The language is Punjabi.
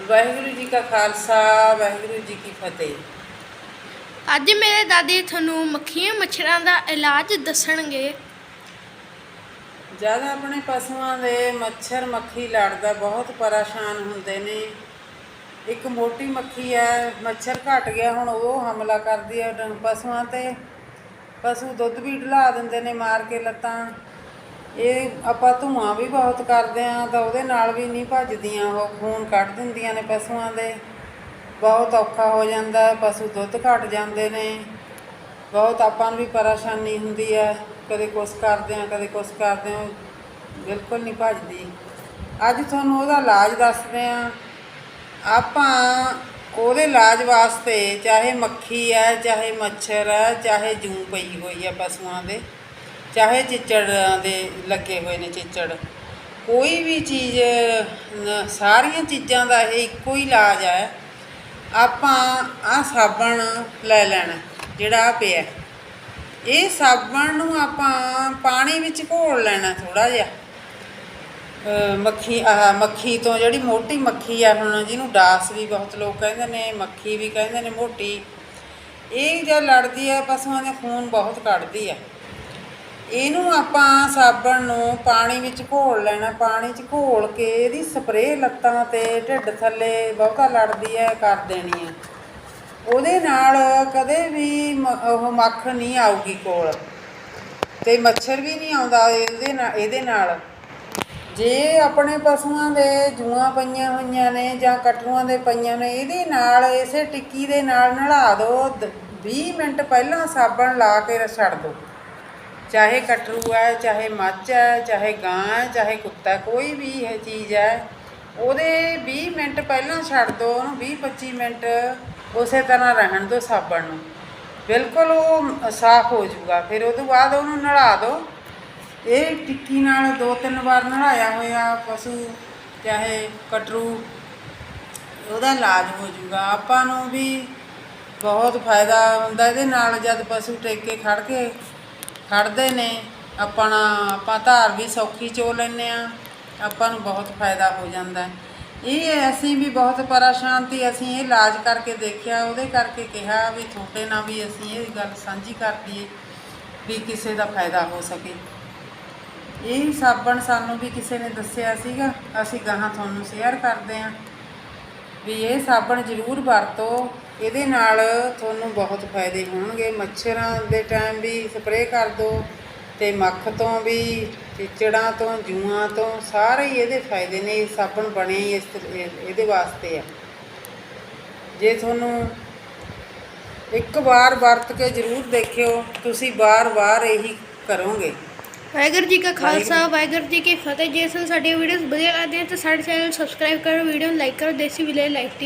ਵਾਹਿਗੁਰੂ ਜੀ ਕਾ ਖਾਲਸਾ ਵਾਹਿਗੁਰੂ ਜੀ ਕੀ ਫਤਿਹ। ਅੱਜ ਮੇਰੇ ਦਾਦੀ ਤੁਹਾਨੂੰ ਮੱਖੀਆਂ ਮੱਛਰਾਂ ਦਾ ਇਲਾਜ ਦੱਸਣਗੇ। ਜਦ ਆਪਣੇ ਪਸ਼ੂਆਂ ਦੇ ਮੱਛਰ ਮੱਖੀ ਲੜਦਾ ਬਹੁਤ ਪਰੇਸ਼ਾਨ ਹੁੰਦੇ ਨੇ। ਇੱਕ ਮੋਟੀ ਮੱਖੀ ਹੈ ਮੱਛਰ ਘਟ ਗਿਆ ਹੁਣ ਉਹ ਹਮਲਾ ਕਰਦੀ ਹੈ ਪਸ਼ੂਆਂ ਤੇ। ਪਸ਼ੂ ਦੁੱਧ ਵੀ ਢਲਾ ਦਿੰਦੇ ਨੇ ਮਾਰ ਕੇ ਲੱਤਾਂ। ਇਹ ਆਪਾਂ ਧੂਆਂ ਵੀ ਬਹੁਤ ਕਰਦੇ ਆ ਤਾਂ ਉਹਦੇ ਨਾਲ ਵੀ ਨਹੀਂ ਭੱਜਦੀਆਂ, ਉਹ ਖੂਨ ਕੱਢ ਦਿੰਦੀਆਂ ਨੇ ਪਸ਼ੂਆਂ ਦੇ। ਬਹੁਤ ਔਖਾ ਹੋ ਜਾਂਦਾ, ਪਸ਼ੂ ਦੁੱਧ ਘਟ ਜਾਂਦੇ ਨੇ। ਬਹੁਤ ਆਪਾਂ ਨੂੰ ਵੀ ਪਰੇਸ਼ਾਨੀ ਹੁੰਦੀ ਹੈ, ਕਦੇ ਕੁਛ ਕਰਦੇ ਆ ਕਦੇ ਕੁਛ ਕਰਦੇ ਆ ਬਿਲਕੁਲ ਨਹੀਂ ਭੱਜਦੀ। ਅੱਜ ਤੁਹਾਨੂੰ ਉਹਦਾ ਇਲਾਜ ਦੱਸਦੇ ਆ ਆਪਾਂ ਉਹਦੇ ਇਲਾਜ ਵਾਸਤੇ ਚਾਹੇ ਮੱਖੀ ਹੈ, ਚਾਹੇ ਮੱਛਰ ਹੈ, ਚਾਹੇ ਜੂੰ ਪਈ ਹੋਈ ਹੈ ਪਸ਼ੂਆਂ ਦੇ ਚਾਹੇ ਚਿੱਚੜ ਦੇ ਲੱਗੇ ਹੋਏ ਨੇ ਚਿੱਚੜ, ਕੋਈ ਵੀ ਚੀਜ਼ ਸਾਰੀਆਂ ਚੀਜ਼ਾਂ ਦਾ ਇਹ ਇੱਕੋ ਹੀ ਇਲਾਜ ਹੈ, ਆਪਾਂ ਆ ਸਾਬਣ ਲੈ ਲੈਣਾ, ਜਿਹੜਾ ਆ ਪਿਆ। ਇਹ ਸਾਬਣ ਨੂੰ ਆਪਾਂ ਪਾਣੀ ਵਿੱਚ ਘੋਲ ਲੈਣਾ ਥੋੜਾ ਜਿਹਾ। ਮੱਖੀ, ਆਹ ਮੱਖੀ ਤੋਂ ਜਿਹੜੀ ਮੋਟੀ ਮੱਖੀ ਆ ਹੁਣ, ਜਿਹਨੂੰ ਡਾਸ ਵੀ ਬਹੁਤ ਲੋਕ ਕਹਿੰਦੇ ਨੇ, ਮੱਖੀ ਵੀ ਕਹਿੰਦੇ ਨੇ ਮੋਟੀ, ਇਹ ਜਦ ਲੜਦੀ ਆ, ਪਸ਼ੂਆਂ ਦੇ ਖੂਨ ਬਹੁਤ ਕੱਢਦੀ ਆ। ਇਹਨੂੰ ਆਪਾਂ ਸਾਬਣ ਨੂੰ ਪਾਣੀ ਵਿੱਚ ਘੋਲ ਲੈਣਾ, ਪਾਣੀ 'ਚ ਘੋਲ ਕੇ ਇਹਦੀ ਸਪਰੇਅ ਲੱਤਾਂ ਤੇ ਢਿੱਡ ਥੱਲੇ ਬਹੁਤਾ ਲੜਦੀ ਹੈ, ਕਰ ਦੇਣੀ ਹੈ। ਉਹਦੇ ਨਾਲ ਕਦੇ ਵੀ ਮ- ਉਹ ਮੱਖ ਨਹੀਂ ਆਊਗੀ ਕੋਲ ਤੇ ਮੱਛਰ ਵੀ ਨਹੀਂ ਆਉਂਦਾ ਇਹਦੇ ਨਾਲ ਇਹਦੇ ਨਾਲ। ਜੇ ਆਪਣੇ ਪਸ਼ੂਆਂ ਦੇ ਜੂਆਂ ਪਈਆਂ ਹੋਈਆਂ ਨੇ ਜਾਂ ਕਟਰੂਆਂ ਦੇ ਪਈਆਂ ਨੇ, ਇਹਦੇ ਨਾਲ ਇਸੇ ਟਿੱਕੀ ਦੇ ਨਾਲ ਨਲਾ ਦਿਓ ਦ- 20 ਮਿੰਟ ਪਹਿਲਾਂ ਸਾਬਣ ਲਾ ਕੇ ਛੱਡ ਦਿਓ ਚਾਹੇ ਕਟਰੂ ਹੈ, ਚਾਹੇ ਮੱਝ ਹੈ, ਚਾਹੇ ਗਾਂ ਹੈ, ਚਾਹੇ ਕੁੱਤਾ ਕੋਈ ਵੀ ਇਹ ਚੀਜ਼ ਹੈ, ਉਹਦੇ 20 ਮਿੰਟ ਪਹਿਲਾਂ ਛੱਡ ਦਿਓ ਉਹਨੂੰ 20 25 ਮਿੰਟ ਉਸੇ ਤਰ੍ਹਾਂ ਰਹਿਣ ਦਿਓ ਸਾਬਣ ਨੂੰ। ਬਿਲਕੁਲ ਉਹ ਸਾਫ਼ ਹੋ ਜਾਊਗਾ। ਫਿਰ ਉਹ ਤੋਂ ਬਾਅਦ ਉਹਨੂੰ ਨਲਾ ਦਿਓ ਇਹ ਟਿੱਕੀ ਨਾਲ ਦੋ ਤਿੰਨ ਵਾਰ ਨਲਾਇਆ ਹੋਇਆ ਪਸ਼ੂ, ਚਾਹੇ ਕਟਰੂ, ਉਹਦਾ ਇਲਾਜ ਹੋ ਜਾਊਗਾ। ਆਪਾਂ ਨੂੰ ਵੀ ਬਹੁਤ ਫਾਇਦਾ ਹੁੰਦਾ ਇਹਦੇ ਨਾਲ ਜਦ ਪਸ਼ੂ ਟੇਕੇ ਕੇ ਖੜ ਕੇ ਖੜਦੇ ਨੇ ਆਪਣਾ ਆਪਾਂ ਧਾਰ ਵੀ ਸੌਖੀ ਚੋ ਲੈਂਦੇ ਆ ਆਪਾਂ ਨੂੰ ਬਹੁਤ ਫਾਇਦਾ ਹੋ ਜਾਂਦਾ ਇਹ ਅਸੀਂ ਵੀ ਬਹੁਤ ਪਰੇਸ਼ਾਨ ਸੀ, ਅਸੀਂ ਇਹ ਇਲਾਜ ਕਰਕੇ ਦੇਖਿਆ, ਉਹਦੇ ਕਰਕੇ ਕਿਹਾ ਵੀ ਤੁਹਾਡੇ ਨਾਲ ਵੀ ਅਸੀਂ ਇਹ ਗੱਲ ਸਾਂਝੀ ਕਰ ਦਈਏ ਵੀ ਕਿਸੇ ਦਾ ਫਾਇਦਾ ਹੋ ਸਕੇ। ਇਹ ਸਾਬਣ ਸਾਨੂੰ ਵੀ ਕਿਸੇ ਨੇ ਦੱਸਿਆ ਸੀਗਾ, ਅਸੀਂ ਗਾਹਾਂ ਤੁਹਾਨੂੰ ਸ਼ੇਅਰ ਕਰਦੇ ਹਾਂ। ਵੀ ਇਹ ਸਾਬਣ ਜ਼ਰੂਰ ਵਰਤੋ। ਇਹਦੇ ਨਾਲ ਤੁਹਾਨੂੰ ਬਹੁਤ ਫਾਇਦੇ ਹੋਣਗੇ। ਮੱਛਰਾਂ ਦੇ ਟਾਈਮ ਵੀ ਸਪਰੇਅ ਕਰ ਦਿਓ ਤੇ ਮੱਖ ਤੋਂ ਵੀ, ਚਿਚੜਾਂ ਤੋਂ, ਜੂਆਂ ਤੋਂ ਸਾਰੇ ਹੀ ਇਹਦੇ ਫਾਇਦੇ ਨੇ। ਇਹ ਸਾਬਣ ਬਣੇ ਹੀ ਇਸ ਇਹਦੇ ਵਾਸਤੇ ਆ। ਜੇ ਤੁਹਾਨੂੰ ਇੱਕ ਵਾਰ ਵਰਤ ਕੇ ਜ਼ਰੂਰ ਦੇਖਿਓ, ਤੁਸੀਂ ਵਾਰ-ਵਾਰ ਇਹੀ ਕਰੋਗੇ। ਵਾਹਿਗੁਰੂ ਜੀ ਕਾ ਖਾਲਸਾ ਵਾਹਿਗੁਰੂ ਜੀ ਕੀ ਫਤਿਹ। ਜੇ ਤੁਹਾਨੂੰ ਸਾਡੀਆਂ ਵੀਡੀਓਜ਼ ਵਧੀਆ ਲੱਗਦੀਆਂ ਤਾਂ ਸਾਡੇ ਚੈਨਲ ਸਬਸਕ੍ਰਾਈਬ ਕਰੋ ਵੀਡੀਓ ਨੂੰ ਲਾਈਕ ਕਰੋ। ਦੇਸੀ ਵਿਲੇ ਲਾਈਕ